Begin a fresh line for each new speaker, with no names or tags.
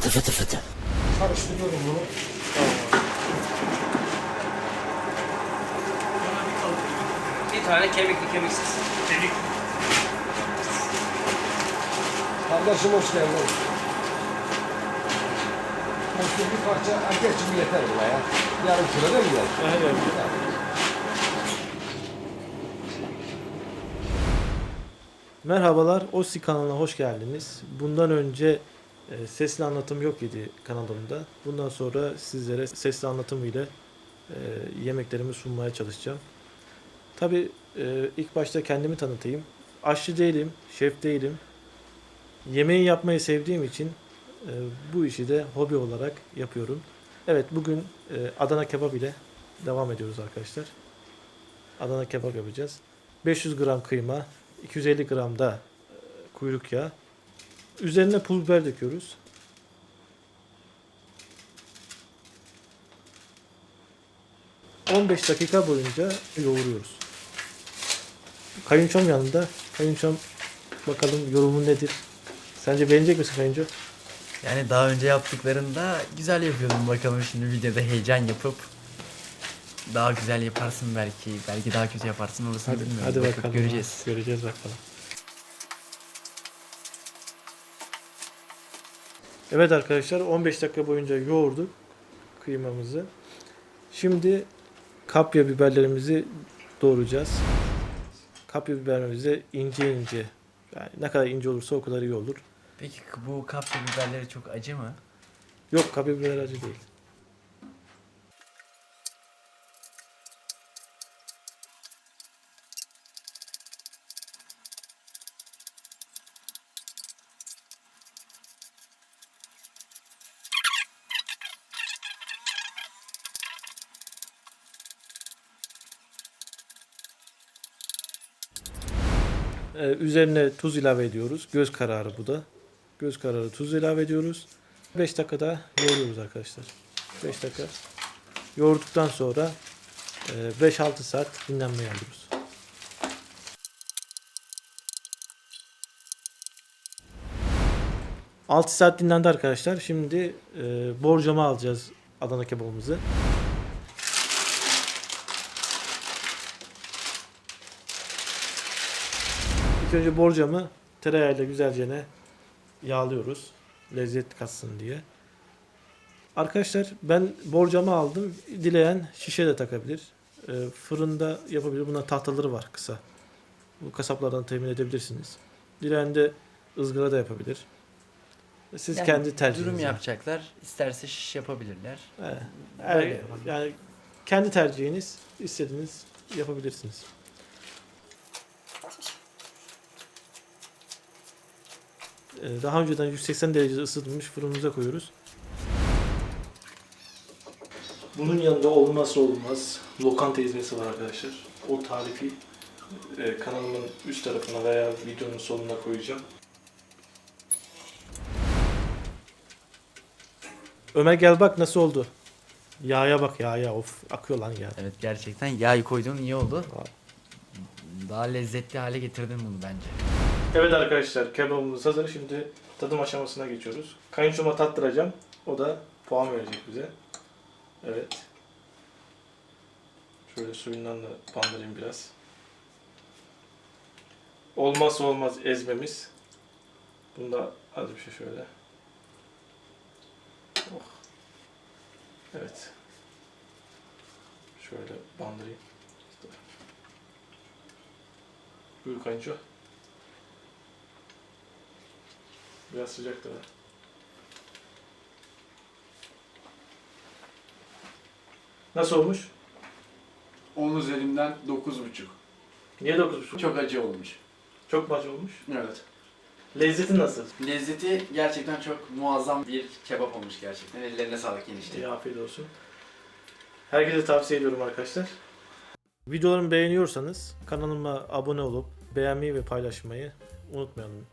Fıtı fıtı fıtı.
Karıştırıyorum bunu.
Bir tane kemikli kemiksiz. Kemik.
Kardeşim hoş geldin. Hoş bir parça erkek için yeter buna ya. Yarım kilo değil mi?
Aynen. Merhabalar, Osi kanalına hoş geldiniz. Bundan önce sesli anlatım yok idi kanalımda. Bundan sonra sizlere sesli anlatım ile e, yemeklerimi sunmaya çalışacağım. Tabi ilk başta kendimi tanıtayım. Aşçı değilim, şef değilim. Yemeği yapmayı sevdiğim için e, bu işi de hobi olarak yapıyorum. Evet bugün e, Adana kebap ile devam ediyoruz arkadaşlar. Adana kebap yapacağız. 500 gram kıyma, 250 gram da e, kuyruk yağı. Üzerine pul biber döküyoruz. ...15 dakika boyunca yoğuruyoruz. Kayınçom yanında. Kayınçom bakalım yorumu nedir? Sence beğenecek misin kayınço?
Yani daha önce yaptıklarında güzel yapıyordum bakalım şimdi videoda heyecan yapıp daha güzel yaparsın belki belki daha kötü yaparsın orasını
Hadi,
bilmiyorum.
hadi bakalım.
göreceğiz.
Göreceğiz bakalım. Evet arkadaşlar 15 dakika boyunca yoğurduk kıymamızı. Şimdi kapya biberlerimizi doğrayacağız. Kapya biberimizi ince ince yani ne kadar ince olursa o kadar iyi olur.
Peki bu kapya biberleri çok acı mı?
Yok kapya biber acı değil. Ee, üzerine tuz ilave ediyoruz. Göz kararı bu da. Göz kararı tuz ilave ediyoruz. 5 dakikada yoğuruyoruz arkadaşlar. 5 dakika. Yoğurduktan sonra e, 5-6 saat dinlenmeye alıyoruz. Altı saat dinlendi arkadaşlar. Şimdi e, borcama alacağız Adana kebabımızı. İlk önce borcamı tereyağıyla güzelce yağlıyoruz. Lezzet katsın diye. Arkadaşlar ben borcamı aldım. Dileyen şişe de takabilir. Ee, fırında yapabilir. Buna tahtaları var kısa. Bu kasaplardan temin edebilirsiniz. Dileyen de ızgara da yapabilir. Siz
Yani
kendi tercihiniz. Yani.
yapacaklar isterse şiş yapabilirler.
Evet. Yani, yani kendi tercihiniz istediğiniz yapabilirsiniz. Daha önceden 180 derecede ısıtılmış fırınımıza koyuyoruz. Bunun yanında olmazsa olmaz lokanta ezmesi var arkadaşlar. O tarifi e, kanalımın üst tarafına veya videonun sonuna koyacağım. Ömer gel bak nasıl oldu. Yağa bak yağa of akıyor lan ya.
Evet gerçekten yağ koyduğun iyi oldu. Daha lezzetli hale getirdin bunu bence.
Evet arkadaşlar kebabımız hazır. Şimdi tadım aşamasına geçiyoruz. Kayınçoma tattıracağım. O da puan verecek bize. Evet. Şöyle suyundan da bandırayım biraz. Olmazsa olmaz ezmemiz. Bunda az bir şey şöyle. Oh. Evet. Şöyle bandırayım. Buyur kayınço. Biraz sıcak da. Nasıl olmuş?
10 üzerinden 9,5.
Niye 9,5?
Çok acı olmuş.
Çok mu acı olmuş?
Evet.
Lezzeti nasıl?
Lezzeti gerçekten çok muazzam bir kebap olmuş gerçekten. Ellerine sağlık enişte.
İyi afiyet olsun. Herkese tavsiye ediyorum arkadaşlar. Videolarımı beğeniyorsanız kanalıma abone olup beğenmeyi ve paylaşmayı unutmayalım.